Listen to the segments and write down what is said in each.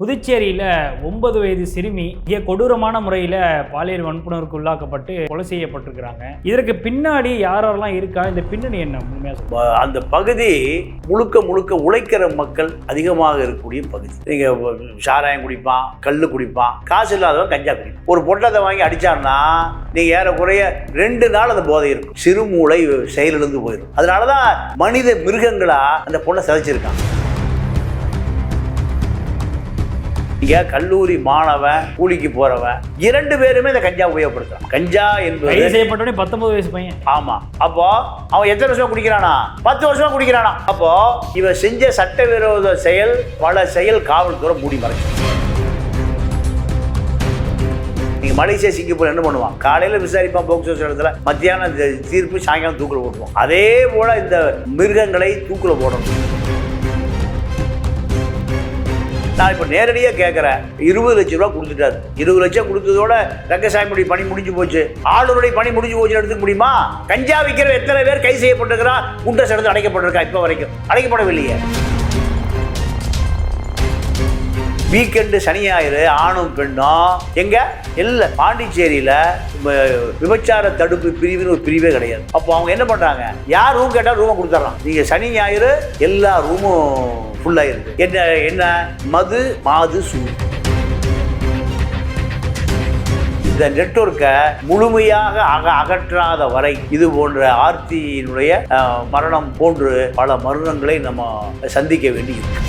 புதுச்சேரியில் ஒன்பது வயது சிறுமி மிக கொடூரமான முறையில் பாலியல் வன்புணர்வுக்கு உள்ளாக்கப்பட்டு கொலை செய்யப்பட்டிருக்கிறாங்க. இதற்கு பின்னாடி யாரெல்லாம் இருக்கா இந்த பின்னணி என்ன? உண்மையாக அந்த பகுதி முழுக்க முழுக்க உழைக்கிற மக்கள் அதிகமாக இருக்கக்கூடிய பகுதி. நீங்கள் சாராயம் குடிப்பான் கல் குடிப்பான் காசு இல்லாதவன் கஞ்சா குடிப்பான். ஒரு பொட்டத்தை வாங்கி அடித்தான்னா நீங்கள் ஏறக்குறைய ரெண்டு நாள் அந்த போதை இருக்கும். சிறுமூளை செயலிழந்து போயிடும். அதனால தான் மனித மிருகங்களாக அந்த பொண்ணை சிதைச்சிருக்காங்க. இங்க கல்லூரி மாணவன் கூலிக்கு போறவன் இரண்டு பேருமே இந்த கஞ்சா உபயோகப்படுத்துறான். கஞ்சா என்பது செய்யப்பட்டோடனே பத்தொன்பது வயசு பையன். ஆமா. அப்போ அவன் எத்தனை வருஷம் குடிக்கிறானா? பத்து வருஷமா குடிக்கிறானா? அப்போ இவன் செஞ்ச சட்டவிரோத செயல் பல செயல் காவல்துறை மூடி மறைச்சு. நீங்க மலேசியா சிங்கப்பூர் என்ன பண்ணுவான்? காலையில விசாரிப்பான் போக்சோ இடத்துல மத்தியானம் தீர்ப்பு சாயங்காலம் தூக்கில் போட்டுருவான். அதே போல இந்த மிருகங்களை தூக்கில் போடணும். நான் இப்போ நேரடியாக கேட்குறேன் இருபது லட்சம் ரூபா கொடுத்துட்டாரு. இருபது லட்சம் கொடுத்ததோட ரங்கசாமியுடைய பணி முடிஞ்சு போச்சு. ஆளுநருடைய பணி முடிஞ்சு போச்சு எடுத்துக்க முடியுமா? கஞ்சா விற்கிற எத்தனை பேர் கை செய்யப்பட்டிருக்கிறா? குண்டர் சடத்து அடைக்கப்பட்டிருக்கா இப்போ வரைக்கும். அடைக்கப்படவில்லையே. வீக்கெண்டு சனி ஞாயிறு ஆணும் பெண்ணும். எங்க? இல்லை பாண்டிச்சேரியில விபச்சார தடுப்பு பிரிவுன்னு ஒரு பிரிவே கிடையாது. அப்போ அவங்க என்ன பண்றாங்க? யார் ரூம் கேட்டால் ரூமை கொடுத்துட்றான் நீங்க சனி ஞாயிறு எல்லா ரூமும் ஃபுல்லாக இருக்கு என்ன என்ன? மது மாது சூடு இந்த நெட்ஒர்க்கை முழுமையாக அக அகற்றாத வரை இது போன்ற ஆர்த்தியினுடைய மரணம் போன்று பல மரணங்களை நம்ம சந்திக்க வேண்டியிருக்கு.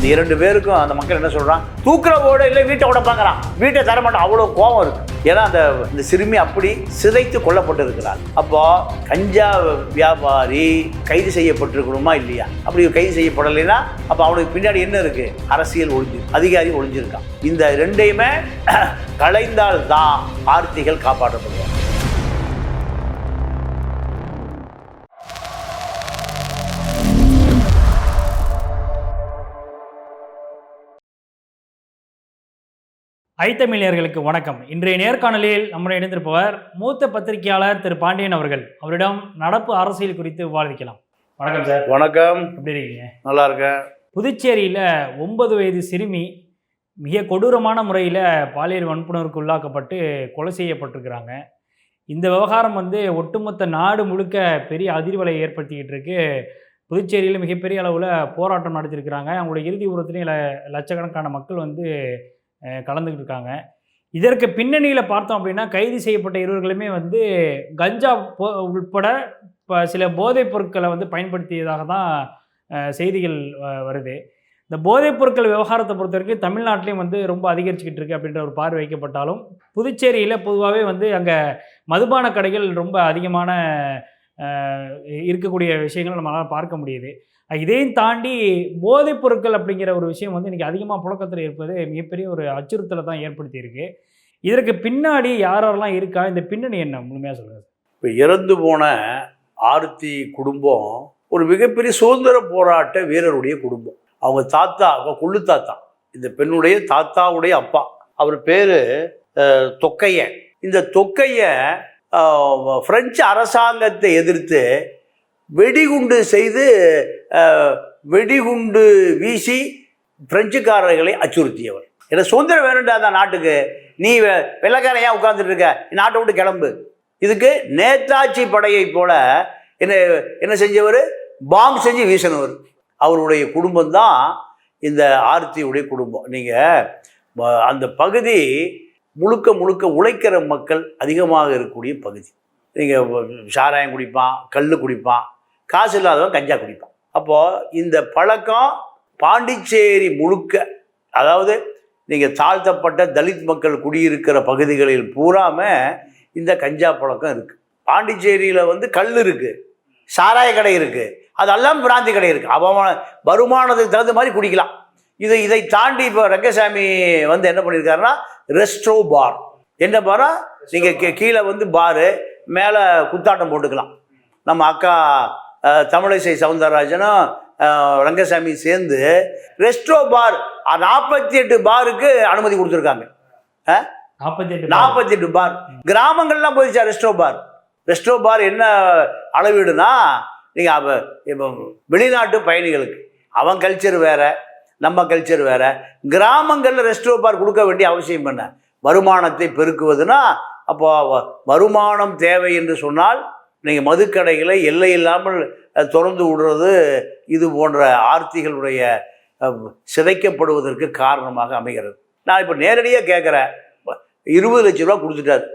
இந்த இரண்டு பேருக்கும் அந்த மக்கள் என்ன சொல்கிறான் தூக்குற ஓட இல்லை வீட்டை உடப்பாங்கிறான் வீட்டை தர மாட்டான். அவ்வளோ கோபம் இருக்கு. ஏன்னா அந்த இந்த சிறுமி அப்படி சிதைத்து கொல்லப்பட்டிருக்கிறார் அப்போ கஞ்சா வியாபாரி கைது செய்யப்பட்டிருக்கணுமா இல்லையா? அப்படி கைது செய்யப்படலைன்னா அப்போ அவனுக்கு பின்னாடி என்ன இருக்கு? அரசியல் ஒளிஞ்சு அதிகாரி ஒழிஞ்சிருக்கான். இந்த ரெண்டையுமே களைந்தால் தான் ஆர்த்திகள் காப்பாற்றப்படுவார் ஐத்தமிழர்களுக்கு வணக்கம். இன்றைய நேர்காணலில் நம்முடன் இணைந்திருப்பவர் மூத்த பத்திரிகையாளர் திரு. பாண்டியன் அவர்கள். அவரிடம் நடப்பு அரசியல் குறித்து விவாதிக்கலாம். வணக்கம் சார். வணக்கம். எப்படி இருக்கீங்க? நல்லா இருக்கேன். புதுச்சேரியில் ஒன்பது வயது சிறுமி மிக கொடூரமான முறையில் பாலியல் வன்புணர்வுக்கு உள்ளாக்கப்பட்டு கொலை செய்யப்பட்டிருக்கிறாங்க. இந்த விவகாரம் வந்து ஒட்டுமொத்த நாடு முழுக்க பெரிய அதிர்வலை ஏற்படுத்திக்கிட்டு இருக்கு. புதுச்சேரியில் மிகப்பெரிய அளவில் போராட்டம் நடத்தியிருக்கிறாங்க. அவங்களுடைய இறுதி உரத்துலேயும் லட்சக்கணக்கான மக்கள் வந்து கலந்துக்கிட்டு இருக்காங்க. இதற்கு பின்னணியில் பார்த்தோம் அப்படின்னா கைது செய்யப்பட்ட இருவர்களுமே வந்து கஞ்சா போ உட்பட இப்போ சில போதைப் பொருட்களை வந்து பயன்படுத்தியதாக தான் செய்திகள் வருது. இந்த போதைப் பொருட்கள் விவகாரத்தை பொறுத்த வரைக்கும் தமிழ்நாட்டிலையும் வந்து ரொம்ப அதிகரிச்சுக்கிட்டு இருக்கு அப்படின்ற ஒரு பார்வை வைக்கப்பட்டாலும் புதுச்சேரியில் பொதுவாகவே வந்து அங்கே மதுபான கடைகள் ரொம்ப அதிகமான இருக்கக்கூடிய விஷயங்கள் நம்மளால் பார்க்க முடியுது. இதையும் தாண்டி போதைப் பொருட்கள் அப்படிங்கிற ஒரு விஷயம் வந்து இன்றைக்கி அதிகமாக புழக்கத்தில் இருப்பது மிகப்பெரிய ஒரு அச்சுறுத்தலை தான் ஏற்படுத்தியிருக்கு. இதற்கு பின்னாடி யாரெல்லாம் இருக்கா? இந்த பின்னணி என்ன? முழுமையாக சொல்லுங்கள் இப்போ இறந்து போன ஆர்த்தி குடும்பம் ஒரு மிகப்பெரிய சுதந்திர போராட்ட வீரருடைய குடும்பம். அவங்க தாத்தா அவங்க கொள்ளு தாத்தா. இந்த பெண்ணுடைய தாத்தாவுடைய அப்பா. அவர் பேர் தொக்கையன். இந்த தொக்கைய ஃப்ரெஞ்சு பிரெஞ்சு அரசாங்கத்தை எதிர்த்து வெடிகுண்டு செய்து வெடிகுண்டு வீசி பிரெஞ்சுக்காரர்களை அச்சுறுத்தியவர். ஏன்னா சுதந்திரம் வேணுண்டா அந்த நாட்டுக்கு. நீ வெ- உட்காந்துட்டு இருக்க நாட்டை விட்டு கிளம்பு. இதுக்கு நேதாஜி படையை போல என்ன என்ன செஞ்சவர்? பாம்பு செஞ்சு வீசினவர். அவருடைய குடும்பம் தான் இந்த ஆர்த்தியுடைய குடும்பம். நீங்கள் அந்த பகுதி முழுக்க முழுக்க உழைக்கிற மக்கள் அதிகமாக இருக்கக்கூடிய பகுதி. நீங்கள் சாராயம் குடிப்பான் கல் குடிப்பான் காசு இல்லாதவன் கஞ்சா குடிப்பான். அப்போது இந்த பழக்கம் பாண்டிச்சேரி முழுக்க அதாவது நீங்கள் தாழ்த்தப்பட்ட தலித் மக்கள் குடியிருக்கிற பகுதிகளில் பூராம இந்த கஞ்சா பழக்கம் இருக்குது பாண்டிச்சேரியில் வந்து கல் இருக்குது சாராய கடை இருக்குது அதெல்லாம் பிராந்தி கடை இருக்குது அவமான வருமானத்துக்கு தகுந்த மாதிரி குடிக்கலாம். இது இதை தாண்டி இப்போ ரங்கசாமி வந்து என்ன பண்ணியிருக்காருன்னா ரெஸ்ட்ரோ பார். என்ன பாரா? நீங்கள் கீழே வந்து பாரு மேலே குத்தாட்டம் போட்டுக்கலாம். நம்ம அக்கா தமிழிசை சவுந்தரராஜனும் ரங்கசாமி சேர்ந்து ரெஸ்ட்ரோ பார் நாற்பத்தி எட்டு பாருக்கு அனுமதி கொடுத்துருக்காங்க. நாற்பத்தி எட்டு நாற்பத்தி எட்டு பார். கிராமங்கள்லாம் போயிடுச்சா ரெஸ்ட்ரோ பார்? ரெஸ்ட்ரோ பார் என்ன அளவீடுனா நீங்கள் இப்போ வெளிநாட்டு பயணிகளுக்கு அவன் கல்ச்சர் வேற நம்ம கல்ச்சர் வேற கிராமங்களில் ரெஸ்டோ பார் கொடுக்க வேண்டிய அவசியம் என்ன? வருமானத்தை பெருக்குவதுனா அப்போ வருமானம் தேவை என்று சொன்னால் நீங்கள் மதுக்கடைகளை எல்லை இல்லாமல் திறந்து விடுறது இது போன்ற ஆர்த்திகளுடைய சிதைக்கப்படுவதற்கு காரணமாக அமைகிறது. நான் இப்போ நேரடியாக கேட்குறேன். இருபது லட்ச ரூபா கொடுத்துட்டாரு.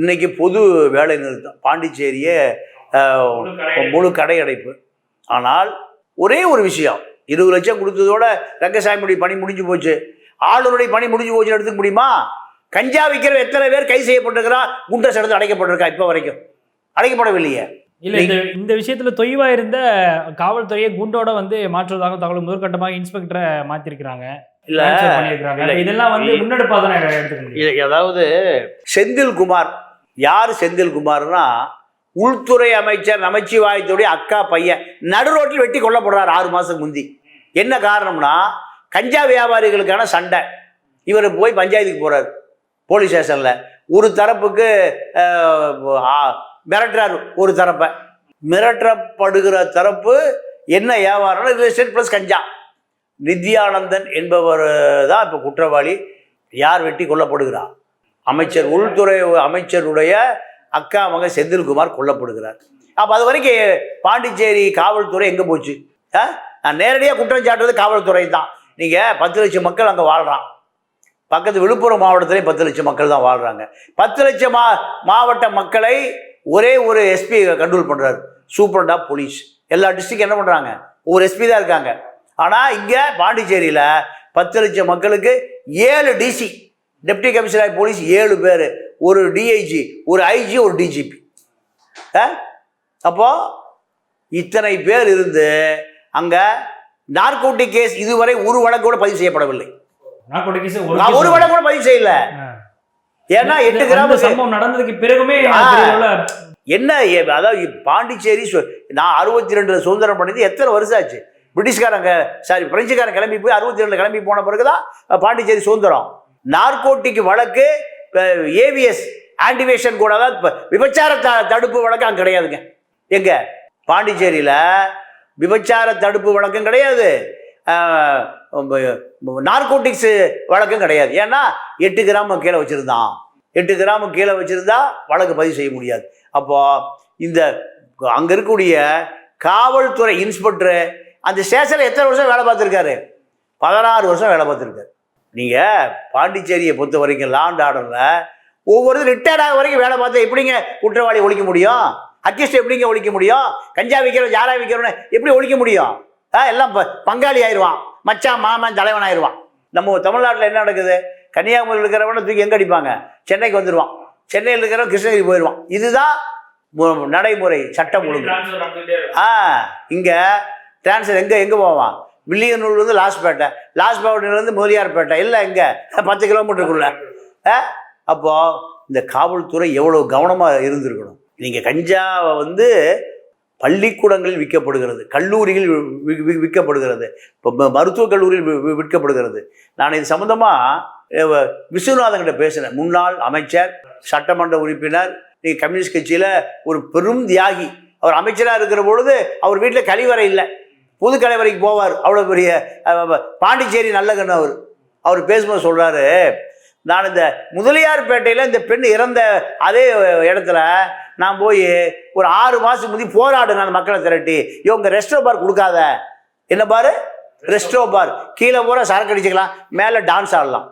இன்னைக்கு பொது வேலை நிறுத்தம். பாண்டிச்சேரியே முழு கடை அடைப்பு ஆனால் ஒரே ஒரு விஷயம். இருபது லட்சம் கொடுத்ததோட ரங்கசாமியுடைய பணி முடிஞ்சு போச்சு. ஆளுநருடைய பணி முடிஞ்சு போச்சுன்னு எடுத்துக்க முடியுமா? கஞ்சா விற்கிற எத்தனை பேர் கை செய்யப்பட்டிருக்கிறா? குண்டை எடுத்து அடைக்கப்பட்டிருக்கா இப்போ வரைக்கும்? அடைக்கப்படவில்லையே. இல்ல இந்த இந்த விஷயத்துல தொய்வா இருந்த காவல்துறையை குண்டோட வந்து மாற்றுவதாக தகவல் முதற்கட்டமாக இன்ஸ்பெக்டரை மாத்திருக்கிறாங்க. இல்ல. இதெல்லாம் வந்து முன்னெடுப்பா தானே எடுத்துக்க முடியும்? இது அதாவது செந்தில் குமார் யார் செந்தில் குமார்னா உள்துறை அமைச்சர் நமச்சிவாயத்துடைய அக்கா பையன். நடு ரோட்டில் வெட்டி கொல்லப்படுறார் ஆறு மாதத்துக்கு முந்தி. என்ன காரணம்னா கஞ்சா வியாபாரிகளுக்கான சண்டை. இவர் போய் பஞ்சாயத்துக்கு போறாரு. போலீஸ் ஸ்டேஷனில். ஒரு தரப்புக்கு மிரட்டுறாரு ஒரு தரப்பை. மிரட்டப்படுகிற தரப்பு என்ன வியாபாரம்னா ரியல் எஸ்டேட் ப்ளஸ் கஞ்சா. நித்யானந்தன் என்பவர் தான் இப்போ குற்றவாளி. யார் வெட்டி கொல்லப்படுகிறார் அமைச்சர் உள்துறை அமைச்சருடைய அக்கா மகன் செந்தில்குமார் கொல்லப்படுகிறார். அப்போ அது வரைக்கும் பாண்டிச்சேரி காவல்துறை எங்கே போச்சு? ஆ? நான் நேரடியாக குற்றம் சாட்டுறது காவல்துறை தான். நீங்கள் பத்து லட்சம் மக்கள் அங்கே வாழ்கிறான் பக்கத்து விழுப்புரம் மாவட்டத்திலே பத்து லட்சம் மக்கள் தான் வாழ்கிறாங்க பத்து லட்சம் மா மாவட்ட மக்களை ஒரே ஒரு எஸ்பி கண்ட்ரோல் பண்ணுறாரு சூப்பரண்ட் ஆஃப் போலீஸ் எல்லா டிஸ்ட்ரிக்ட் என்ன பண்ணுறாங்க ஒரு எஸ்பி தான் இருக்காங்க. ஆனால் இங்கே பாண்டிச்சேரியில் பத்து லட்சம் மக்களுக்கு ஏழு டிசி டெப்டி கமிஷனர் போலீஸ் ஏழு பேர். ஒரு டிஐஜி ஒரு ஐஜி ஒரு டிஜிபி அப்போ இத்தனை பேர் இருந்து அங்கே நார்கோட்டிக் கேஸ் இதுவரை ஒரு வழக்கு கூட பதிவு செய்யப்படவில்லை. ஒரு வழக்கு கூட பதிவு செய்யல. ஏன்னா எட்டு கிராம சம்பவம் நடந்ததுக்கு பிறகுமே என்ன ஏ- அதாவது பாண்டிச்சேரி நான் அறுபத்தி ரெண்டுல சுதந்திரம் பண்ணது எத்தனை வருஷம் ஆச்சு? பிரிட்டிஷ்காரங்க சாரி பிரெஞ்சுக்காரன் கிளம்பி போய் அறுபத்தி ரெண்டுல கிளம்பி போன பிறகுதான் பாண்டிச்சேரி சுதந்திரம். நார்கோட்டிக் வழக்கு ஏவிஎஸ் ஆன்டிவேஷன் கூட அதாவது இப்ப விபச்சார த- தடுப்பு வழக்கு அங்கே கிடையாதுங்க. எங்க? பாண்டிச்சேரியில விபச்சார தடுப்பு வழக்கம் கிடையாது. நார்கோட்டிக்ஸ் வழக்கம் கிடையாது. ஏன்னா எட்டு கிராமம் கீழே வச்சிருந்தான். எட்டு கிராமம் கீழே வச்சுருந்தா வழக்கு பதிவு செய்ய முடியாது. அப்போ இந்த அங்கே இருக்கக்கூடிய காவல்துறை இன்ஸ்பெக்டரு அந்த ஸ்டேஷனில் எத்தனை வருஷம் வேலை பார்த்துருக்காரு? பதினாறு வருஷம் வேலை பார்த்துருக்காரு. நீங்கள் பாண்டிச்சேரியை பொறுத்த வரைக்கும் லாண்ட் ஆர்டரில் ஒவ்வொரு ரிட்டையர்ட் ஆக வரைக்கும் வேலை பார்த்தா எப்படிங்க குற்றவாளி ஒழிக்க முடியும்? அட்ஜஸ்ட் எப்படிங்க ஒழிக்க முடியும்? கஞ்சா விற்கிறவன் ஜாரா விற்கிறோன்னு எப்படி ஒழிக்க முடியும்? ஆ, எல்லாம் ப- பங்காளி ஆயிடுவான் மச்சான் மாமன் தலைவன் ஆயிடுவான் நம்ம தமிழ்நாட்டில் என்ன நடக்குது? கன்னியாகுமரியில் இருக்கிறவனை தூக்கி எங்கே அடிப்பாங்க? சென்னைக்கு வந்துடுவான் சென்னையில் இருக்கிறவன் கிருஷ்ணகிரி போயிடுவான் இதுதான் நடைமுறை சட்டம் ஒழுங்கு. ஆ இங்கே டிரான்ஸ்ஃபர் எங்கே எங்கே போவான்? வில்லியனூர்லேருந்து லாஸ்பேட்டை லாஸ்பேட்டையிலேருந்து முதலியார்பேட்டை இல்லை எங்கே பத்து கிலோமீட்டருக்குள்ள. அப்போது இந்த காவல்துறை எவ்வளோ கவனமாக இருந்திருக்கணும்? நீங்கள் கஞ்சாவை வந்து பள்ளிக்கூடங்களில் விற்கப்படுகிறது கல்லூரியில் விற்கப்படுகிறது இப்போ மருத்துவக் கல்லூரியில் விற்கப்படுகிறது. நான் இது சம்மந்தமாக விஸ்வநாதன் கிட்ட பேசினேன். முன்னாள் அமைச்சர் சட்டமன்ற உறுப்பினர் நீ கம்யூனிஸ்ட் கட்சியில் ஒரு பெரும் தியாகி. அவர் அமைச்சராக இருக்கிற பொழுது அவர் வீட்டில் கழிவறை இல்லை. புது கலைவரைக்கு போவார். அவ்வளோ பெரிய பாண்டிச்சேரி நல்ல கண்ணு அவர். அவர் பேசும்போது சொல்கிறாரு நான் இந்த முதலியார்பேட்டையில் இந்த பெண் இறந்த அதே இடத்துல நான் போய் ஒரு ஆறு மாதத்துக்கு முந்தி போராடுங்க அந்த மக்களை திரட்டி. இவங்க ரெஸ்டோ பார் கொடுக்காத. என்ன பாரு? ரெஸ்டோ பார் கீழே பூரா சரக்கு அடிச்சுக்கலாம் மேலே டான்ஸ் ஆடலாம்.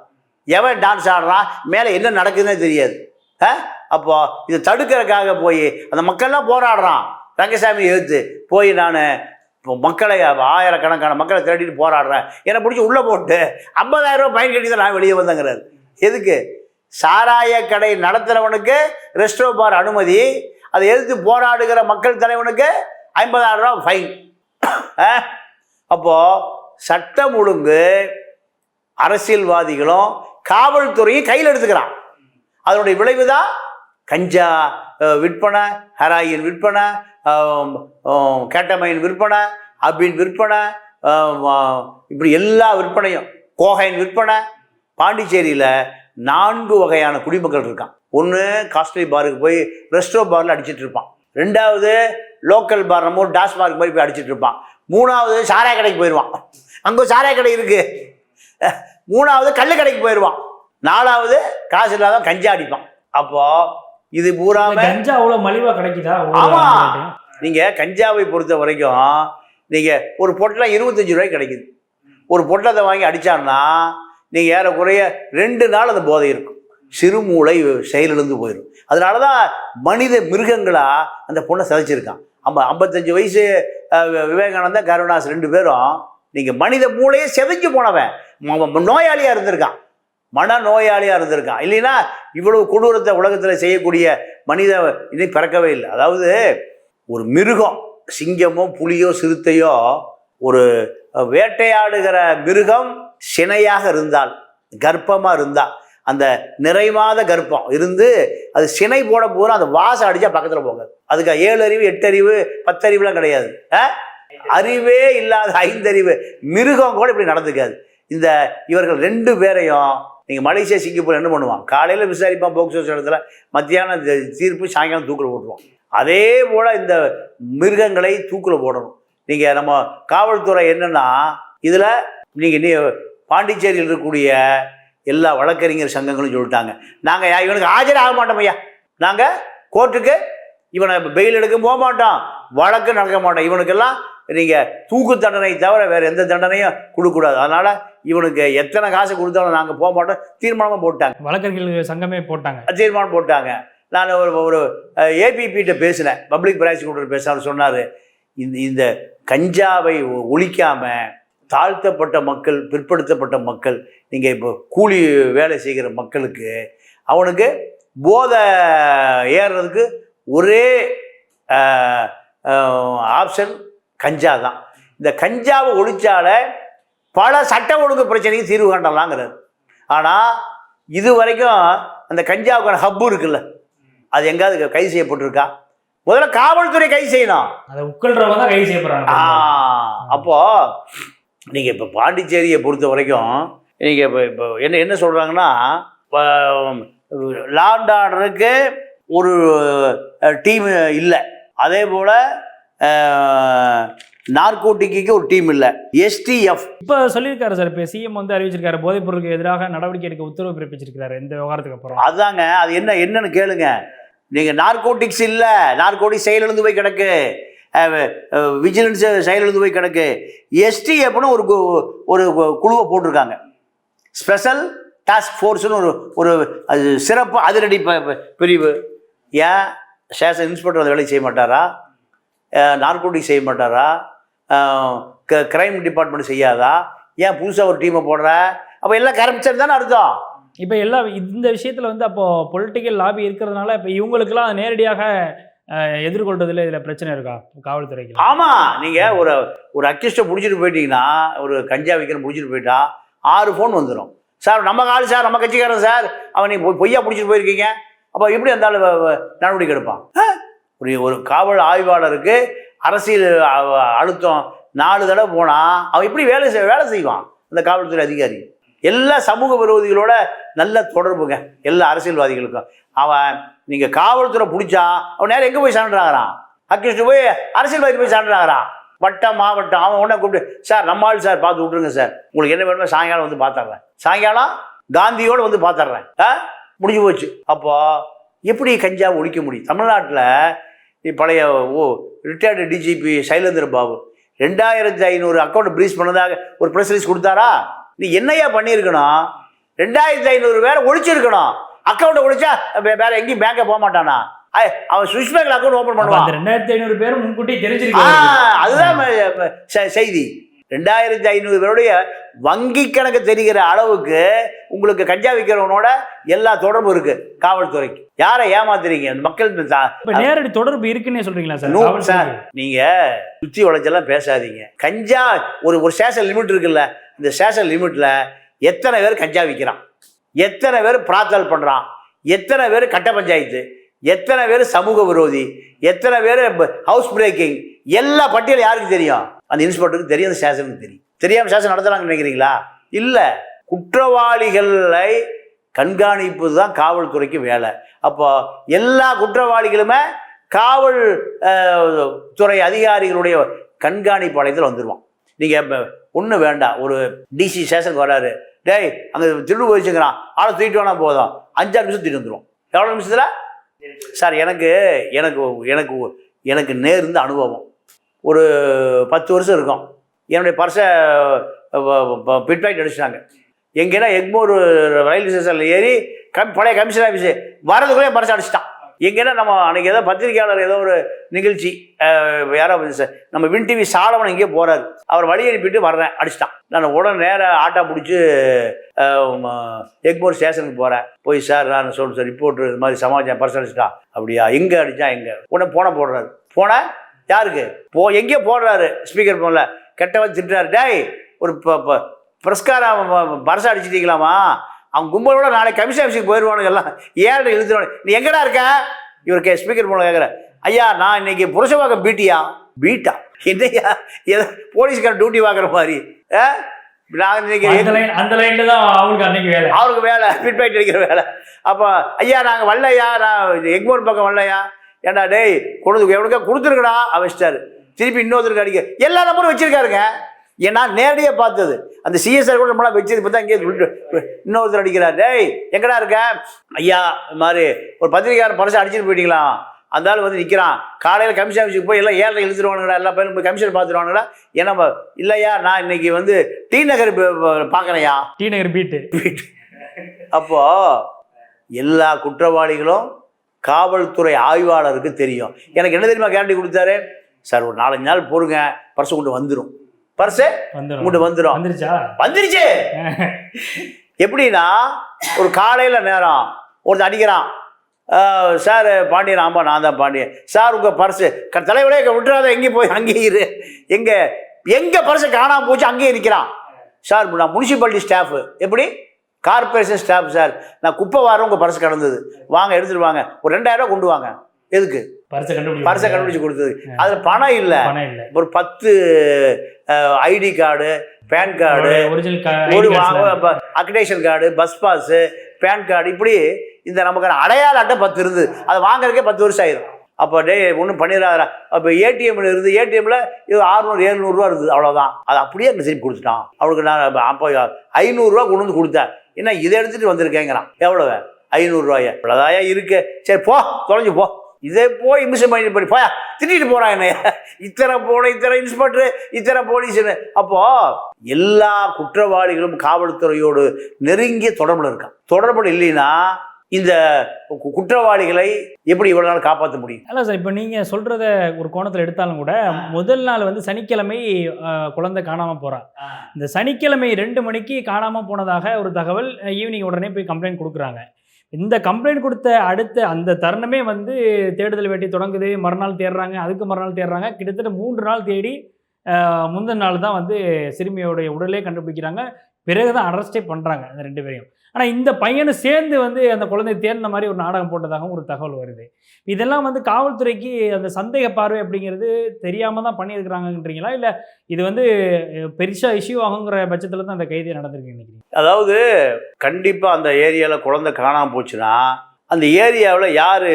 எவன் டான்ஸ் ஆடுறான் மேலே என்ன நடக்குதுன்னே தெரியாது. ஆ? அப்போ இதை தடுக்கிறதுக்காக போய் அந்த மக்கள்லாம் போராடுறான். ரங்கசாமி எழுத்து. போய் நான் இப்போ மக்களை ஆயிரக்கணக்கான மக்களை திரட்டிட்டு போராடுறேன். என்னை பிடிச்சி உள்ளே போட்டு ஐம்பதாயிரம் ரூபாய் பயன் கட்டி தான் நான் வெளியே வந்தேங்கிறாரு. எதுக்கு? சாராய கடை நடத்துகிறவனுக்கு ரெஸ்டோ பார் அனுமதி. அதை எதிர்த்து போராடுகிற மக்கள் தலைவனுக்கு ஐம்பதாயிரம் ரூபா ஃபைன் அப்போது சட்டம் ஒழுங்கு அரசியல்வாதிகளும் காவல்துறையும் கையில் எடுத்துக்கிறான். அதனுடைய விளைவு தான் கஞ்சா விற்பனை ஹெராயின் விற்பனை கேட்டமையின் விற்பனை அபின் விற்பனை இப்படி எல்லா விற்பனையும் கோகையின் விற்பனை பாண்டிச்சேரியில் நான்கு வகையான குடிமக்கள் இருக்கான். ஒன்று காஸ்ட்லி பாருக்கு போய் ரெஸ்டோ பாரில் அடிச்சிட்டு இருப்பான். ரெண்டாவது லோக்கல் பார் நம்ம ஊர் டாஸ்மார்க் மாதிரி போய் அடிச்சிட்டு இருப்பான். மூணாவது சாராய கடைக்கு போயிடுவான் அங்கே சாராய கடை இருக்கு. மூணாவது கள்ளு கடைக்கு போயிடுவான் நாலாவது காசு இல்லாத கஞ்சா அடிப்பான். அப்போ இது பூராம கஞ்சா அவ்வளவு மலிவா கிடைக்குதா? ஒரு ஆமா. ஆளுகிட்டயும்? நீங்க கஞ்சாவை பொறுத்த வரைக்கும் நீங்க ஒரு பொட்டலம் இருபத்தஞ்சு ரூபாய்க்கு கிடைக்குது. ஒரு பொட்டலத்தை வாங்கி அடிச்சான்னா நீங்கள் ஏறக்குறைய ரெண்டு நாள் அந்த போதை இருக்கும். சிறுமூளை செயலிழந்து போயிடும் அதனால தான் மனித மிருகங்களா அந்த பொண்ணை சிதைச்சிருக்கான். ஐம்ப ஐம்பத்தஞ்சு வயசு விவேகானந்தா கருணாஸ் ரெண்டு பேரும் நீங்கள் மனித மூளையே செதைஞ்சு போனவன். நோயாளியாக இருந்திருக்கான். மன நோயாளியாக இருந்திருக்கான். இல்லைன்னா இவ்வளவு கொடூரத்தை உலகத்தில் செய்யக்கூடிய மனித இன்னும் பிறக்கவே இல்லை. அதாவது ஒரு மிருகம் சிங்கமோ புலியோ சிறுத்தையோ ஒரு வேட்டையாடுகிற மிருகம் சினையாக இருந்தால் கர்ப்பமாக இருந்தால் அந்த நிறைமாத கர்ப்பம் இருந்து அது சினை போட போகிற அந்த வாசம் அடித்தா பக்கத்தில் போகாது. அதுக்கு ஏழு அறிவு எட்டு அறிவு பத்தறிவுலாம் கிடையாது. அறிவே இல்லாத ஐந்தறிவு மிருகம் கூட இப்படி நடந்துக்காது. இந்த இவர்கள் ரெண்டு பேரையும் நீங்கள் மலேசியா சிங்கப்பூர் என்ன பண்ணுவான் காலையில் விசாரிப்பான் போக்சோ இடத்துல மத்தியானம் தீர்ப்பு சாயங்காலம் தூக்கில் போட்டுருவான் அதே போல் இந்த மிருகங்களை தூக்கில் போடணும். நீங்கள் நம்ம காவல்துறை என்னென்னா இதில் நீங்கள் நீ பாண்டிச்சேரியில் இருக்கக்கூடிய எல்லா வழக்கறிஞர் சங்கங்களும் சொல்லிட்டாங்க. நாங்கள் இவனுக்கு ஆஜர் ஆக மாட்டோம் ஐயா. நாங்கள் கோர்ட்டுக்கு இவனை பெயில் எடுக்க போக மாட்டோம். வழக்கு நடக்க மாட்டோம். இவனுக்கெல்லாம் நீங்கள் தூக்கு தண்டனை தவிர வேறு எந்த தண்டனையும் கொடுக்கக்கூடாது. அதனால் இவனுக்கு எத்தனை காசு கொடுத்தாலும் நாங்கள் போக மாட்டோம். தீர்மானமாக போட்டாங்க. வழக்கறிஞர்கள் சங்கமே போட்டாங்க. தீர்மானம் போட்டாங்க. நான் ஒரு ஒரு ஏபிபிட்ட பேசினேன். பப்ளிக் ப்ராசிக்யூட்டர் பேசினார் சொன்னார். இந்த இந்த கஞ்சாவை ஒ- ஒழிக்காம தாழ்த்தப்பட்ட மக்கள் பிற்படுத்தப்பட்ட மக்கள் நீங்கள் இப்போ கூலி வேலை செய்கிற மக்களுக்கு அவனுக்கு போதை ஏறுறதுக்கு ஒரே ஆப்ஷன் கஞ்சா தான். இந்த கஞ்சாவை ஒழிச்சால பல சட்ட ஒழுங்கு பிரச்சனைக்கு தீர்வு காண்டலாங்கிறார் ஆனால் இது வரைக்கும் அந்த கஞ்சாவுக்கான ஹப்பு இருக்குல்ல? அது எங்காவது கைது செய்யப்பட்டிருக்கா? முதல்ல காவல்துறை கைது செய்யணும். அதை உட்கொள்றவங்க தான் கைது செய்யப்படுறாங்க. ஆ, அப்போ நீங்க இப்ப பாண்டிச்சேரியை பொறுத்த வரைக்கும் நீங்க இப்போ இப்போ என்ன என்ன சொல்றாங்கன்னா லாண்ட் ஆர்டருக்கு ஒரு டீம் இல்லை. அதே போல நார்கோட்டிக்கு ஒரு டீம் இல்லை. எஸ்டிஎஃப் இப்ப சொல்லியிருக்காரு சார் இப்ப சிஎம் வந்து அறிவிச்சிருக்காரு போதைப் பொருளுக்கு எதிராக நடவடிக்கை எடுக்க உத்தரவு பிறப்பிச்சிருக்காரு இந்த விவகாரத்துக்கு அப்புறம். அதாங்க அது என்ன என்னன்னு கேளுங்க. நீங்க நார்கோட்டிக்ஸ் இல்ல நார்கோட்டிக்ஸ் செயலிழந்து போய் கிடக்கு. விஜிலன்ஸ் செயலிழந்து போய் கிடக்கு. எஸ்டி அப்படின்னு ஒரு கு- ஒரு குழுவை போட்டிருக்காங்க. ஸ்பெஷல் டாஸ்க் ஃபோர்ஸ்னு ஒரு ஒரு அது சிறப்பு அதிரடி பிரிவு. ஏன்? ஸ்டேஷன் இன்ஸ்பெக்டர் அந்த வேலையை செய்ய மாட்டாரா? நார்கோட்டிக் செய்ய மாட்டாரா? க கிரைம் டிபார்ட்மெண்ட் செய்யாதா? ஏன் புதுசாக ஒரு டீமை போடுற? அப்போ எல்லாம் கரப்ஷன் தானே அர்த்தம். இப்போ எல்லா இந்த விஷயத்தில் வந்து அப்போது பொலிட்டிக்கல் லாபி இருக்கிறதுனால இப்போ இவங்களுக்குலாம் நேரடியாக எதிர்கொள்றதுல இதுல பிரச்சனை இருக்கா காவல்துறைக்கு? ஆமா நீங்க ஒரு ஒரு அக்கிஸ்ட்டை பிடிச்சிட்டு போயிட்டீங்கன்னா ஒரு கஞ்சா விற்கிற பிடிச்சிட்டு போயிட்டா ஆறு ஃபோன் வந்துடும் சார் நம்ம ஆள் சார் நம்ம கட்சிக்காரன் சார் அவன் நீங்கள் பொய்யா பிடிச்சிட்டு போயிருக்கீங்க. அப்போ எப்படி அந்த ஆளு நடவடிக்கை எடுப்பான்? ஒரு ஒரு காவல் ஆய்வாளருக்கு அரசியல் அழுத்தம் நாலு தடவை போனால் அவன் எப்படி வேலை செய் வேலை செய்வான் அந்த காவல்துறை அதிகாரி? எல்லா சமூக விரோதிகளோட நல்ல தொடர்புங்க எல்லா அரசியல்வாதிகளுக்கும். அவன் நீங்க காவல்துறை பிடிச்சா அவன் நேரம் எங்க போய் சான்றாகிறான்? அக்கிஸ்ட்டு போய் அரசியல்வாதி போய் சான்றாகிறான். வட்டம் மாவட்டம் அவன் உடனே கூப்பிட்டு சார் நம்ம ஆள் சார் பார்த்து விட்ருங்க சார். உங்களுக்கு என்ன வேணுமோ சாயங்காலம் வந்து பார்த்துட்றேன். சாயங்காலம் காந்தியோடு வந்து பார்த்துட்றேன். ஆ? முடிஞ்சு போச்சு. அப்போ எப்படி கஞ்சா ஒழிக்க முடியும்? தமிழ்நாட்டில் பழைய ஓ ரிட்டையர்டு டிஜிபி சைலேந்திர பாபு ரெண்டாயிரத்தி ஐநூறு அக்கௌண்ட் ப்ரீஸ் பண்ணதாக ஒரு ப்ரெஸ் ரிலீஸ் கொடுத்தாரா? நீ என்னையா பண்ணியிருக்கணும்? ரெண்டாயிரத்தி ஐநூறு பேரை ஒழிச்சிருக்கணும். அக்கௌண்ட்டை ஒழிச்சா வேற எங்கேயும் பேங்கை போக மாட்டானா? அவன் சுவிஸ் பேங்க்ல அக்கௌண்ட் அப்ப பண்ணுவான் ரெண்டாயிரத்தி ஐநூறு பேரும் முன்கூட்டி ஆ, தெரிஞ்சிருக்கு அதுதான் செய்தி. ரெண்டாயிரத்தி ஐநூறு பேருடைய வங்கி கணக்கு தெரிகிற அளவுக்கு உங்களுக்கு கஞ்சா விற்கிறவனோட எல்லா தொடர்பும் இருக்கு காவல்துறைக்கு. யாரை ஏமாத்துறீங்க? மக்கள் நேரடி தொடர்பு இருக்குன்னே சொல்றீங்களா சார்? சார் நீங்க சுத்தி உழைச்செல்லாம் பேசாதீங்க. கஞ்சா ஒரு ஒரு ஸ்டேஷன் லிமிட் இருக்குல்ல இந்த ஸ்டேஷன் லிமிட்டில் எத்தனை பேர் கஞ்சா விற்கிறான் எத்தனை பேர் பிரார்த்தல் பண்ணுறான் எத்தனை பேர் கட்ட பஞ்சாயத்து? எத்தனை பேர் சமூக விரோதி? எத்தனை பேர் ஹவுஸ் பிரேக்கிங் எல்லா பட்டியலும் யாருக்கு தெரியும்? அந்த இன்ஸ்பெக்டருக்கு தெரியும் அந்த ஸ்டேஷனுக்கு தெரியும். தெரியாம ஸ்டேஷன் நடத்துகிறாங்கன்னு நினைக்கிறீங்களா? இல்லை. குற்றவாளிகளை கண்காணிப்பது தான் காவல்துறைக்கு வேலை. அப்போ எல்லா குற்றவாளிகளுமே காவல் துறை அதிகாரிகளுடைய கண்காணிப்பாளையத்தில் வந்துடுவான் நீங்கள் ஒன்றும் வேண்டாம் ஒரு டிசி ஸ்டேஷனுக்கு வராரு. டேய் அங்கே திருடு போயிச்சுங்கிறான் ஆளை தூக்கிட்டு வேணா போதும். அஞ்சாறு நிமிஷம் தூக்கிட்டு வந்துடுவோம் எவ்வளோ நிமிஷத்தில்? சார் எனக்கு எனக்கு எனக்கு எனக்கு நேர்ந்த அனுபவம். ஒரு பத்து வருஷம் இருக்கும். என்னுடைய பர்ஸை பிட்பாக்கெட் அடிச்சிட்டாங்க எங்கன்னா எக்மோர் ரயில்வே ஸ்டேஷனில் ஏறி கம் பழைய கமிஷன் ஆஃபீஸு வரதுக்குள்ளே பர்ஸை அடிச்சிட்டான். எங்கன்னா நம்ம அன்றைக்கி ஏதோ பத்திரிக்கையாளர் ஏதோ ஒரு நிகழ்ச்சி யாரோ நம்ம வின் டிவி சாலவன் எங்கேயோ போகிறாரு அவர் வழி அனுப்பிட்டு வர்றேன் அடிச்சிட்டான். நான் உடனே நேராக ஆட்டோ பிடிச்சி எக்மோர் ஸ்டேஷனுக்கு போகிறேன் போய் சார் நான் சொல்லு சார் ரிப்போர்ட் இது மாதிரி சமாச்சாரம் பர்ஸ் அடிச்சிட்டான் அப்படியா? எங்கே அடித்தான் எங்கே? உடனே போன போடுறாரு. போன யாருக்கு? போ எங்கேயோ போடுறாரு ஸ்பீக்கர் போனில். கெட்டவன் திட்டுறாரு. டேய் ஒரு பிரஸ்கார பர்ஸ் அடிச்சிட்டீங்களாமா? அவன் கும்பலோட நாளைக்கு கமிஷன் ஆஃபீஸுக்கு போயிடுவானுங்க எல்லாம் ஏன் இழுத்துருவானு. நீ எங்கடா இருக்க? இவர் கே ஸ்பீக்கர் போன கேட்குற ஐயா நான் இன்னைக்கு புருஷவாக்கம் பீட்டியா? பீட்டா? என்னையா? ஏதோ போலீஸ்கார டியூட்டி பார்க்குற மாதிரி? நான் இன்னைக்கு அந்த லைன் அந்த லைன்ல தான் அவங்களுக்கு அன்னைக்கு வேலை. அவருக்கு வேலை ஃபீட்பேக் அடிக்கிற வேலை. அப்போ ஐயா நாங்கள் வரலையா? நான் எக்மோர் பக்கம் வரலையா? ஏண்டா டேய் கொண்டு எவனுக்கா கொடுத்துருக்கடா அவச்சிட்டாரு திருப்பி இன்னொருத்தருக்கு அடிக்க. எல்லா நம்பரும் வச்சிருக்காருங்க. ஏன்னா நேரடியாக பார்த்தது. அந்த சிஎஸ்ஆர் கூட நம்மளாம் வச்சது பார்த்தா இங்கே இன்னொருத்தர் அடிக்கிறார். டேய் எங்கடா இருக்க? ஐயா இது மாதிரி ஒரு பத்திரிக்கையாளர் பரிசு அடிச்சுட்டு போயிட்டீங்களா? அந்த ஆள் வந்து நிற்கிறான் காலையில் கமிஷன் ஆஃபீஸுக்கு போய் எல்லாம் ஏழரை இழுத்துருவானுங்கடா எல்லா பேரும் போய் கமிஷன் பார்த்துருவானுங்கடா. ஏன்னா இல்லையா நான் இன்னைக்கு வந்து டி நகர் பார்க்குறேன்யா டி நகர் பீட்டு. அப்போ எல்லா குற்றவாளிகளும் காவல்துறை ஆய்வாளருக்கு தெரியும். எனக்கு என்ன தெரியுமா கேரண்டி கொடுத்தாரு? சார் ஒரு நாலஞ்சு நாள் பொறுங்க பர்ஸ் கொண்டு வந்துடும் பர்ஸு? உங்கள்கிட்ட வந்துடும் வந்துருச்சா? வந்துருச்சு. எப்படின்னா ஒரு காலையில் நேரம். ஒருத்தன் அடிக்கிறான். "ஆஹ், சார் பாண்டியன் ஆமாம் நான் தான் பாண்டியன். சார் உங்கள் பர்ஸு. க தலைவரே விட்டுறாத எங்கேயும் போய் அங்கேயே இரு. எங்கே எங்கே பர்ஸு காணாமல் போச்சு அங்கேயே நிற்கிறான் சார் நான் முனிசிபாலிட்டி ஸ்டாஃபு எப்படி? Corporation staff sir. நான் குப்பை வாரம் உங்கள் பர்ஸ் கடந்தது. வாங்க எடுத்துட்டு வாங்க. ஒரு ரெண்டாயிரம் ரூபா கொண்டு வாங்க. எதுக்கு? பரிசை கண்டுபிடிச்சு பர்ஸை கண்டுபிடிச்சு கொடுத்தது. அதில் பணம் இல்லை. பணம் இல்ல. ஒரு பத்து ஐடி கார்டு பேன் கார்டு ஒரு அக்டேஷன் card bus pass PAN card இப்படி இந்த நமக்கு அடையாள அட்டை பத்து இருந்தது. அதை வாங்குறதுக்கே பத்து வருஷம் ஆயிரும். அப்போ டே ஒன்றும் பண்ணிடாதா அப்போ ஏடிஎம்ல இருந்து ஏடிஎம்ல இது அறுநூறு எழுநூறுவா இருந்தது. அவ்வளோதான் அதை அப்படியே எனக்கு திருப்பி கொடுத்துட்டான். அவளுக்கு நான் அப்ப- ஐநூறுரூவா கொண்டு வந்து கொடுத்தேன். என்ன இதை எடுத்துட்டு வந்திருக்கேங்கிறான். எவ்வளவு? ஐநூறுரூவாய இவ்வளோதாயா இருக்கு. சரி போ தொலைஞ்சு போ. இதே போய் இமிஷன் பண்ணி பண்ணி போயா? திட்டிட்டு போறான் என்னைய இத்தனை போன இத்தனை இன்ஸ்பெக்டர் இத்தனை போலீஸ்னு அப்போ எல்லா குற்றவாளிகளும் காவல்துறையோடு நெருங்கிய தொடர்புல இருக்கான் தொடர்புல இல்லைன்னா இந்த குற்றவாளிகளை எப்படி இவ்வளவு நாள் காப்பாற்ற முடியும்? அல்ல சார் இப்போ நீங்கள் சொல்கிறத ஒரு கோணத்தில் எடுத்தாலும் கூட முதல் நாள் வந்து சனிக்கிழமை குழந்தை காணாமல் போகிறா இந்த சனிக்கிழமை ரெண்டு மணிக்கு காணாமல் போனதாக ஒரு தகவல் ஈவினிங் உடனே போய் கம்ப்ளைண்ட் கொடுக்குறாங்க. இந்த கம்ப்ளைண்ட் கொடுத்த அடுத்த அந்த தருணமே வந்து தேடுதல் வேட்டி தொடங்குது. மறுநாள் தேடுறாங்க அதுக்கு மறுநாள் தேடுறாங்க. கிட்டத்தட்ட மூன்று நாள் தேடி முந்தின நாள் தான் வந்து சிறுமியோடைய உடலே கண்டுபிடிக்கிறாங்க. பிறகு தான் அரெஸ்டே பண்ணுறாங்க அந்த ரெண்டு பேரையும். ஆனால் இந்த பையனும் சேர்ந்து வந்து அந்த குழந்தை தேடின மாதிரி ஒரு நாடகம் போட்டதாகவும் ஒரு தகவல் வருது. இதெல்லாம் வந்து காவல்துறைக்கு அந்த சந்தேக பார்வை அப்படிங்கிறது தெரியாமல் தான் பண்ணியிருக்கிறாங்கன்றீங்களா? இல்லை இது வந்து பெருசாக இஷ்யூ ஆகுங்கிற பட்சத்தில் தான் அந்த கைது நடந்திருக்கு நினைக்கிறீங்க? அதாவது கண்டிப்பாக அந்த ஏரியாவில் குழந்தை காணாமல் போச்சுன்னா அந்த ஏரியாவில் யார்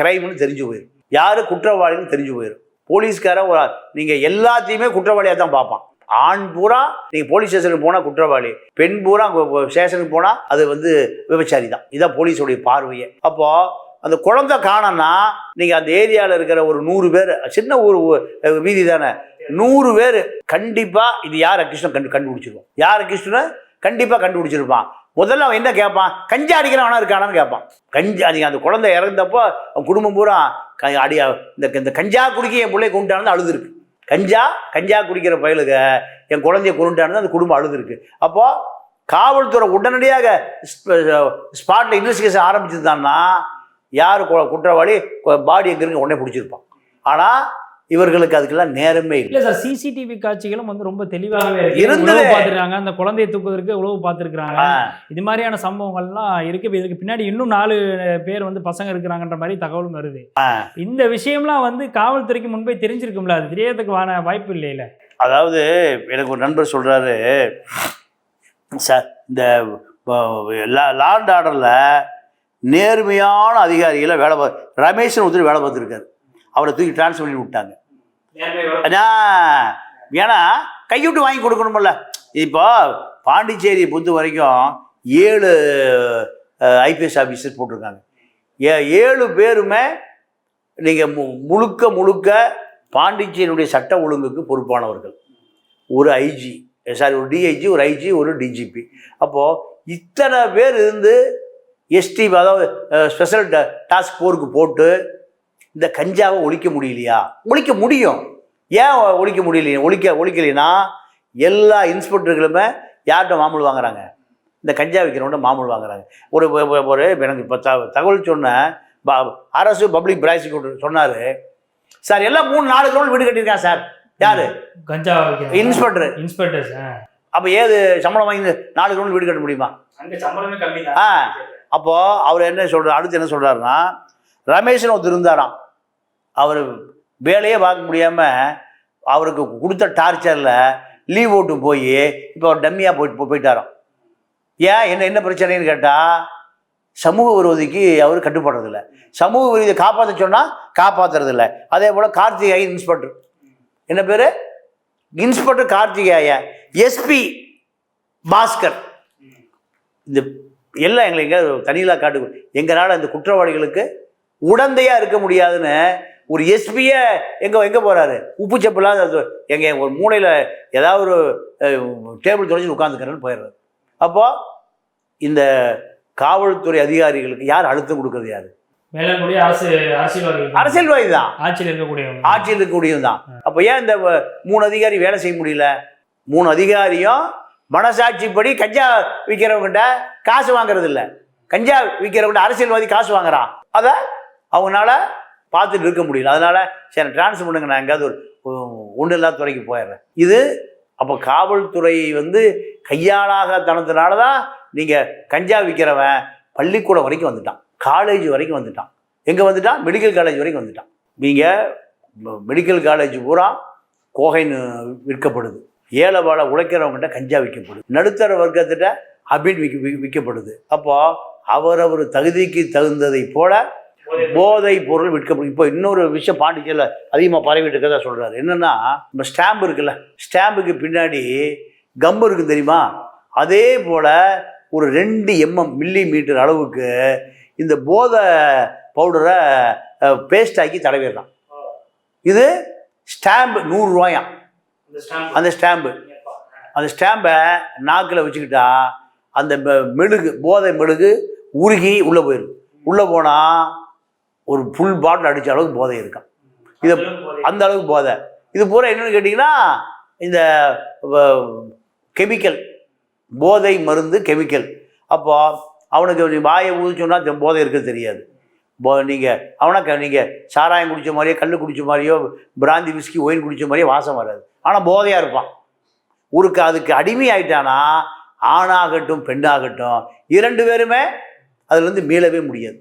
கிரைம்னு தெரிஞ்சு போயிடும் யார் குற்றவாளின்னு தெரிஞ்சு போயிடும் போலீஸ்காரன் ஒரு நீங்கள் எல்லாத்தையுமே குற்றவாளியாக தான் பார்ப்பான். ஆண் பூரா நீங்கள் போலீஸ் ஸ்டேஷனுக்கு போனால் குற்றவாளி. பெண் பூரா ஸ்டேஷனுக்கு போனால் அது வந்து விபச்சாரி தான் இதான் போலீஸோடைய பார்வையே. அப்போது அந்த குழந்தை காணோன்னா நீங்கள் அந்த ஏரியாவில் இருக்கிற ஒரு நூறு பேர் சின்ன ஊர் வீதி தானே நூறு பேர் கண்டிப்பாக இது யார் அக்கிருஷ்ணன் கண்டு கண்டுபிடிச்சிருவோம் யார் கிருஷ்ணன்? கண்டிப்பாக கண்டுபிடிச்சிருப்பான். முதல்ல அவன் என்ன கேட்பான் கஞ்சா அடிக்கிறவனா இருக்கானான்னு கேட்பான் கஞ்சா நீங்கள் அந்த குழந்தை இறந்தப்போ அவன் குடும்பம் பூரா க- அடி இந்த கஞ்சா குடிக்க என் பிள்ளைய கொண்டுட்டானு அழுதுருக்கு. கஞ்சா கஞ்சா குடிக்கிற பயலுக என் குழந்தைய கொண்டுட்டானு அந்த குடும்பம் அழுதுருக்கு. அப்போ காவல்துறை உடனடியாக ஸ்பாட்டில் இன்வெஸ்டிகேஷன் ஆரம்பிச்சிருந்தான்னா யார் கு- குற்றவாளி பாடி எங்கிருந்து உடனே பிடிச்சிருப்பான். ஆனால் இவர்களுக்கு அதுக்கெல்லாம் நேரமே இல்லை. சார் சிசிடிவி காட்சிகளும் வந்து ரொம்ப தெளிவாகவே இருந்தது. பார்த்துருக்காங்க. அந்த குழந்தையை தூக்குவதற்கு உழவு பார்த்துருக்காங்க ஆ, இது மாதிரியான சம்பவங்கள்லாம் இருக்கு. இதுக்கு பின்னாடி இன்னும் நாலு பேர் வந்து பசங்க இருக்கிறாங்கன்ற மாதிரி தகவலும் வருது. இந்த விஷயம்லாம் வந்து காவல்துறைக்கு முன்பே தெரிஞ்சிருக்கும்ல. அது தெரியறதுக்கு வாய்ப்பு இல்லையில. அதாவது எனக்கு ஒரு நண்பர் சொல்கிறாரு சார் இந்த லாண்ட் ஆர்டரில் நேர்மையான அதிகாரிகளை வேலை பார்த்து ரமேஷன் ஒருத்தர் வேலை பார்த்துருக்காரு. அவரை தூக்கி ட்ரான்ஸ்ஃபர் பண்ணி விட்டாங்க. ஏன்னா கைவிட்டு வாங்கி கொடுக்கணும்ல. இப்போ பாண்டிச்சேரி பொறுத்த வரைக்கும் ஏழு ஐபிஎஸ் ஆஃபீஸர் போட்டிருக்காங்க. ஏ ஏழு பேருமே நீங்கள் மு முழுக்க முழுக்க பாண்டிச்சேரியுடைய சட்ட ஒழுங்குக்கு பொறுப்பானவர்கள். ஒரு ஐஜி சாரி ஒரு டிஐஜி ஒரு ஐஜி ஒரு டிஜிபி அப்போது இத்தனை பேர் இருந்து எஸ்டி அதாவது ஸ்பெஷல் டாஸ்க் ஃபோருக்கு போட்டு இந்த கஞ்சாவை ஒழிக்க முடியலையா? ஒழிக்க முடியும். ஏன் ஒழிக்க முடியலையா ஒழிக்க ஒழிக்கலைன்னா எல்லா இன்ஸ்பெக்டர்களுமே யார்கிட்ட மாமூல் வாங்குறாங்க? இந்த கஞ்சா விற்கிறவங்க மாமூல் வாங்குறாங்க. ஒரு ஒரு- எனக்கு இப்போ த தகவல் சொன்ன ப- அரசு பப்ளிக் ப்ராசிக்யூட்டர் சொன்னார். சார் எல்லாம் மூணு நாலு கிலோமீட்டர் வீடு கட்டியிருக்கான் சார். யார்? கஞ்சா இன்ஸ்பெக்டர். இன்ஸ்பெக்டர்ஸ் அப்போ ஏது சம்பளம் வாங்கி நாலு கிலோமீட்டர் வீடு கட்ட முடியுமா? அங்க சம்பளமே கம்மி ஆ. அப்போது அவர் என்ன சொல்கிறார் அடுத்து என்ன சொல்கிறாருன்னா ரமேஷ்னு ஒருத்தர் இருந்தாராம். அவர் வேலையே பார்க்க முடியாமல் அவருக்கு கொடுத்த டார்ச்சரில் லீவ் ஓட்டு போய் இப்போ அவர் டம்மியாக போயிட்டு போயிட்டாராம். ஏன்? என்ன என்ன பிரச்சனைன்னு கேட்டால் சமூக விரோதிக்கு அவர் கட்டுப்படுறதில்ல. சமூக விரோதியை காப்பாற்ற சொன்னால் காப்பாற்றுறதில்ல அதே போல் கார்த்திகேயன் இன்ஸ்பெக்டர். என்ன பேர்? Inspector Karthikeya SP Bhaskar. இந்த எல்லாம் எங்களை எங்கே தனியிலாக காட்டு எங்களால் இந்த குற்றவாளிகளுக்கு உடந்தையாக இருக்க முடியாதுன்னு ஒரு எஸ்பியை எங்கே எங்கே போகிறாரு உப்பு செப்பலாக எங்கே ஒரு மூலையில் ஏதாவது ஒரு டேபிள் தொலைச்சி உட்காந்துக்கிறேன்னு போயிடுறாரு. அப்போது இந்த காவல்துறை அதிகாரிகளுக்கு யார் அழுத்தம் கொடுக்கறது யார்? மேலக்கூடிய அரசு அரசியல்வாதி தான். ஆட்சியில் இருக்கக்கூடியவங்க. ஆட்சியில் தான். அப்போ ஏன் இந்த மூணு அதிகாரி வேலை செய்ய முடியல? மூணு அதிகாரியும் மனசாட்சிப்படி கஞ்சா விற்கிறவங்கிட்ட காசு வாங்குறது இல்ல கஞ்சா விற்கிறவங்கிட்ட அரசியல்வாதி காசு வாங்குறான். அதை அவங்களால பார்த்துட்டு இருக்க முடியல. அதனால சரி டிரான்ஸ்ஃபர் பண்ணுங்க நான் எங்கேயாவது ஒரு ஒன்று இல்லாத துறைக்கு போயிடுறேன். இது அப்போ காவல்துறை வந்து கையாளாக தனத்தினால தான் நீங்கள் கஞ்சா விற்கிறவன் பள்ளிக்கூடம் வரைக்கும் வந்துட்டான். காலேஜ் வரைக்கும் வந்துட்டான். எங்கே வந்துட்டான்? மெடிக்கல் காலேஜ் வரைக்கும் வந்துட்டான். நீங்கள் மெடிக்கல் காலேஜ் பூரா கோகைன்னு விற்கப்படுது. ஏழை வாழ உழைக்கிறவங்ககிட்ட கஞ்சா விற்கப்படுது. நடுத்தர வர்க்கத்திட்ட அபின் விற்க விற்க- விற்கப்படுது. அப்போது அவரவர் தகுதிக்கு தகுந்ததை போல போதை பொருள் விற்கப்படும். இப்போ இன்னொரு விஷயம் பாண்டிச்சேரியில் அதிகமாக பரவிட்டு இருக்கதா சொல்கிறாரு என்னென்னா நம்ம ஸ்டாம்பு இருக்குல்ல ஸ்டாம்புக்கு பின்னாடி கம் இருக்கு தெரியுமா? அதே போல் ஒரு ரெண்டு எம்எம் மில்லி மீட்டர் அளவுக்கு இந்த போதை பவுடரை பேஸ்ட் ஆக்கி தடவிடுறான் இது ஸ்டாம்பு நூறுரூவாயாம் அந்த ஸ்டாம்பு. அந்த ஸ்டாம்பை. நாக்கில் வச்சுக்கிட்டா அந்த மெழுகு போதை மெழுகு உருகி உள்ளே போயிடும் உள்ளே போனால் ஒரு ஃபுல் பாட்டில் அடித்த அளவுக்கு போதை இருக்கான் இதை அந்த அளவுக்கு போதை. இது பூரா என்னன்னு கேட்டிங்கன்னா இந்த கெமிக்கல் போதை மருந்து கெமிக்கல் அப்போ அவனுக்கு வாயை ஊதிச்சோன்னா தெ- போதை இருக்கிறது தெரியாது. போ நீங்கள் அவனை நீங்கள் சாராயம் குடித்த மாதிரியோ கல் குடித்த மாதிரியோ பிராந்தி விஸ்கி ஒயின் குடித்த மாதிரியோ வாசம் வராது. ஆனால் போதையாக இருப்பான். ஊருக்கு அதுக்கு அடிமை ஆயிட்டானா ஆணாகட்டும் பெண்ணாகட்டும் இரண்டு பேருமே அதுலேருந்து மீளவே முடியாது.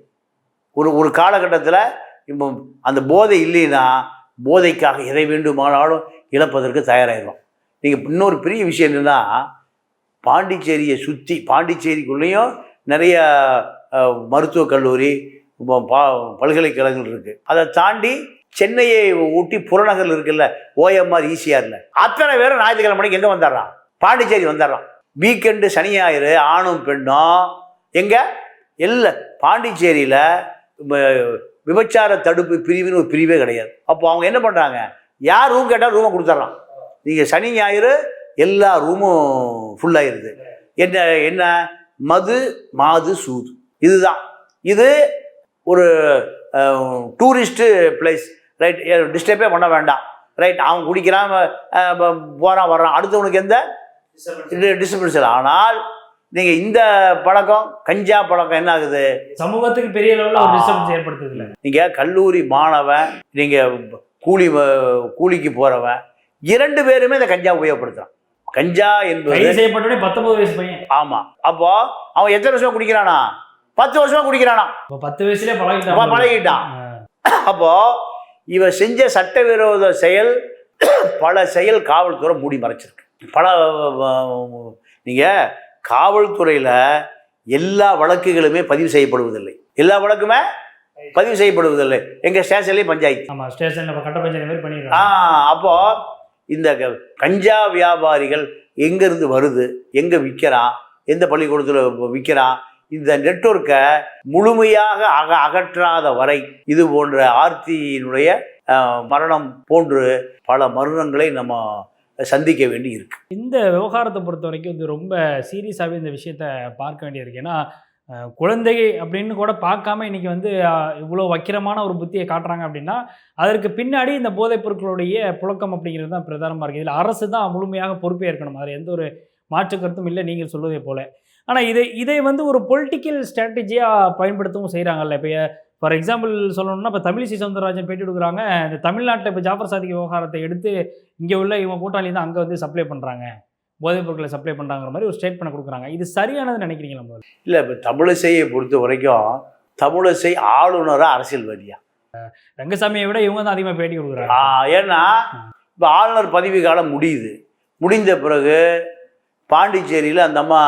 ஒரு ஒரு காலகட்டத்தில் இப்போ அந்த போதை இல்லைன்னா போதைக்காக எதை வேண்டுமானாலும் இழப்பதற்கு தயாராகிடும் நீங்கள் இன்னொரு பெரிய விஷயம் என்னென்னா பாண்டிச்சேரியை சுற்றி பாண்டிச்சேரிக்குள்ளேயும் நிறைய மருத்துவக் கல்லூரி பா- பல்கலைக்கழகங்கள் இருக்குது அதை தாண்டி சென்னையை ஊட்டி புறநகர் இருக்குல்ல ஓஎம்ஆர் ஈசிஆரில் அத்தனை பேரும் ஞாயிற்றுக்கிழமை மணிக்கு எங்கே வந்துடுறான் பாண்டிச்சேரி வந்துடுறான் வீக்கெண்டு சனி ஞாயிறு ஆணும் பெண்ணும். எங்கே? இல்லை பாண்டிச்சேரியில் விபச்சார தடுப்பு பிரிவுன்னு ஒரு பிரிவே கிடையாது. அப்போ அவங்க என்ன பண்ணுறாங்க யார் ரூம் கேட்டால் ரூமை கொடுத்துட்றான் நீங்கள் சனி ஞாயிறு எல்லா ரூமும் ஃபுல்லாகிருது என்ன என்ன? மது மாது சூது. இதுதான். இது ஒரு டூரிஸ்ட்டு பிளேஸ் ரைட் டிஸ்டர்பே பண்ண வேண்டாம். ரைட் அவன் குடிக்கிறான் அஹ், ப- போறான் வர்றான். அடுத்தவனுக்கு எந்த? டிஸ்டர்பன்ஸ் இல்லை ஆனால் நீங்கள் இந்த பழக்கம் கஞ்சா பழக்கம் என்ன ஆகுது? சமூகத்துக்கு பெரிய லெவலில் ஒரு டிஸ்டர்பன்ஸ் ஏற்படுத்துது இல்ல நீங்கள் கல்லூரி மாணவன் நீங்கள் கூலி கூலிக்கு போகிறவன் இரண்டு பேருமே இந்த கஞ்சா உபயோகப்படுத்துறான் கஞ்சா என்பது செய்யப்பட்டோடனே பத்தொன்பது வயசு பையன். ஆமா. அப்போ அவன் எத்தனை வருஷமா குடிக்கிறானா? பத்து வருஷமா குடிக்கிறானா? பத்து வயசுலயே பழகிட்டான். பழகிட்டான். அப்போ இவன் செஞ்ச சட்டவிரோத செயல் பல செயல் காவல்துறை மூடி மறைச்சிருக்கு. பல அஹ், நீங்க காவல்துறையில எல்லா வழக்குகளுமே பதிவு செய்யப்படுவதில்லை. எல்லா வழக்குமே பதிவு செய்யப்படுவதில்லை. எங்கள் ஸ்டேஷன்லேயும் பஞ்சாயத்து. ஆமாம் ஸ்டேஷனில் கட்ட பஞ்சாயத்து மாதிரி ஆ பண்ணிடுறாங்க அப்போ இந்த கஞ்சா வியாபாரிகள் எங்கேருந்து வருது? எங்கே விற்கிறான் எந்த பள்ளிக்கூடத்தில் விற்கிறான் இந்த நெட்வொர்க்கை முழுமையாக அக அகற்றாத வரை இது போன்ற ஆர்த்தியினுடைய மரணம் போன்று பல மரணங்களை நம்ம சந்திக்க வேண்டி இருக்கு. இந்த விவகாரத்தை பொறுத்த வரைக்கும் இது ரொம்ப சீரியஸாகவே இந்த விஷயத்த பார்க்க வேண்டியிருக்கு. ஏன்னா குழந்தை அப்படின்னு கூட பார்க்காம இன்னைக்கு வந்து இவ்வளோ வக்கிரமான ஒரு புத்தியை காட்டுறாங்க அப்படின்னா அதற்கு பின்னாடி இந்த போதைப் பொருட்களுடைய புழக்கம் அப்படிங்கிறது தான் பிரதானமாக இருக்குது இதில் அரசு தான் முழுமையாக பொறுப்பேற்கணும். அதில் எந்த ஒரு மாற்று கருத்தும் இல்லை நீங்கள் சொல்வதை போல. ஆனால் இதை இதை வந்து ஒரு பொலிட்டிக்கல் ஸ்ட்ராட்டஜியாக பயன்படுத்தவும் செய்கிறாங்கல்ல இப்போ ஃபார் எக்ஸாம்பிள் சொல்லணும்னா இப்போ தமிழிசை சவுந்தரராஜன் பேட்டி கொடுக்குறாங்க. இந்த தமிழ்நாட்டில் இப்போ ஜாஃபர் சாதிக் விவகாரத்தை எடுத்து இங்கே உள்ள இவங்க கூட்டாளி தான் அங்கே வந்து சப்ளை பண்ணுறாங்க போதைப் பொருட்களை சப்ளை பண்ணுறாங்கிற மாதிரி ஒரு ஸ்டேட்மெண்ட் கொடுக்குறாங்க. இது சரியானது நினைக்கிறீங்களா முதல்ல இல்லை இப்போ தமிழிசையை பொறுத்த வரைக்கும் தமிழிசை ஆளுநரா அரசியல்வாதியா? ரங்கசாமியை விட இவங்க தான் அதிகமாக பேட்டி கொடுக்குறாங்க. ஏன்னா இப்போ ஆளுநர் பதவி காலம் முடியுது. முடிந்த பிறகு பாண்டிச்சேரியில் அந்த அம்மா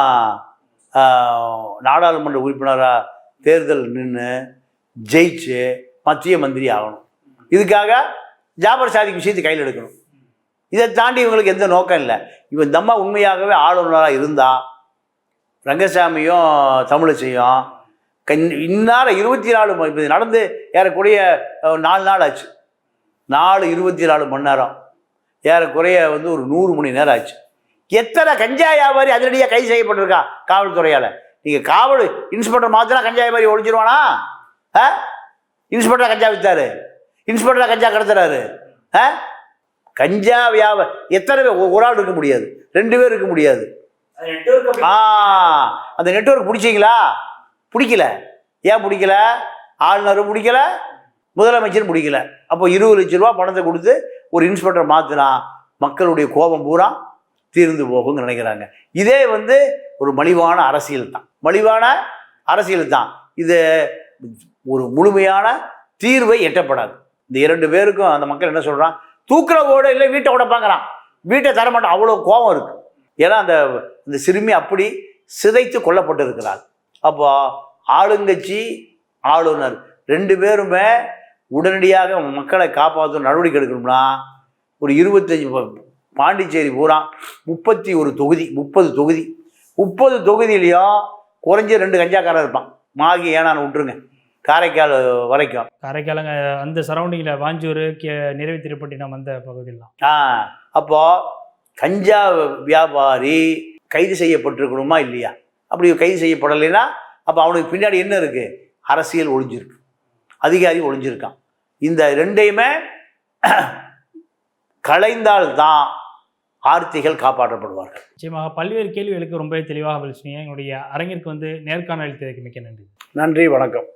நாடாளுமன்ற உறுப்பினராக தேர்தல் நின்று ஜெயிச்சு மத்திய மந்திரி ஆகணும். இதுக்காக ஜாபர் சாதிக் விஷயத்தை கையில் எடுக்கணும். இதை தாண்டி இவங்களுக்கு எந்த நோக்கம் இல்லை. இவன் தம்மா உண்மையாகவே ஆளுநராக இருந்தா ரங்கசாமியும் தமிழிசையும் கண் இன்னார இருபத்தி நாலு இப்போ நடந்து ஏறக்குறைய நாலு நாள் ஆச்சு. நாலு இருபத்தி நாலு மணி நேரம். ஏறக்குறைய வந்து ஒரு நூறு மணி நேரம் ஆச்சு. எத்தனை கஞ்சா வியாபாரி அதிரடியாக கைது செய்யப்பட்டிருக்கா காவல்துறையால்? நீங்கள் காவல் இன்ஸ்பெக்டர் மாத்திரம் கஞ்சா வியாபாரி ஒழிஞ்சிருவானா? ஆ? இன்ஸ்பெக்டர் கஞ்சா வித்தாரு? இன்ஸ்பெக்டர் கஞ்சா கடத்துறாரு? ஆ? கஞ்சா வியாபாரி எத்தனை பேர்? ஒரு ஆள் இருக்க முடியாது. ரெண்டு பேர் இருக்க முடியாது. ஆ அந்த நெட்வொர்க் பிடிச்சிங்களா? பிடிக்கல. ஏன் பிடிக்கல? ஆளுநரும் பிடிக்கல முதலமைச்சரும் பிடிக்கல. அப்போ இருபது லட்ச ரூபா பணத்தை கொடுத்து ஒரு இன்ஸ்பெக்டர் மாற்றினா மக்களுடைய கோபம் பூரா தீர்ந்து போகும்னு நினைக்கிறாங்க. இதே வந்து ஒரு மலிவான அரசியல் தான். மலிவான அரசியல் தான். இது ஒரு முழுமையான தீர்வை எட்டப்படாது. இந்த இரண்டு பேருக்கும் அந்த மக்கள் என்ன சொல்கிறான் தூக்குற ஓட இல்லை வீட்டை உடப்பாங்கிறான் வீட்டை தரமாட்டான் அவ்வளோ கோபம் இருக்குது ஏன்னா அந்த இந்த சிறுமி அப்படி சிதைத்து கொல்லப்பட்டிருக்கிறாள். அப்போ ஆளுங்கட்சி ஆளுநர் ரெண்டு பேருமே உடனடியாக மக்களை காப்பாற்றும் நடவடிக்கை எடுக்கணும்னா ஒரு இருபத்தஞ்சி ப- பாண்டிச்சேரி பூரா முப்பத்தி ஒரு தொகுதி முப்பது தொகுதி. முப்பது தொகுதியிலையும் குறைஞ்ச ரெண்டு கஞ்சாக்காரன் இருப்பான். மாகி ஏனான்னு விட்டுருங்க. காரைக்கால் வரைக்கும். காரைக்காலங்க அந்த சரௌண்டிங்கில் வாஞ்சூர் கே நிறைவு திருப்பட்டினம் அந்த பகுதியெல்லாம் ஆ அப்போ கஞ்சா வியாபாரி கைது செய்யப்பட்டிருக்கணுமா இல்லையா? அப்படி கைது செய்யப்படலைன்னா அப்போ அவனுக்கு பின்னாடி என்ன இருக்கு? அரசியல் ஒளிஞ்சிருக்கு. அதிகாரி ஒளிஞ்சிருக்கான். இந்த ரெண்டையுமே களைந்தால்தான் ஆர்த்திகள் காப்பாற்றப்படுவார்கள். நிச்சயமாக பல்வேறு கேள்விகளுக்கு ரொம்பவே தெளிவாக பதில் எங்களுடைய அரங்கிற்கு வந்து நேர்காணல் அளித்ததற்கு மிக்க நன்றி. நன்றி வணக்கம்.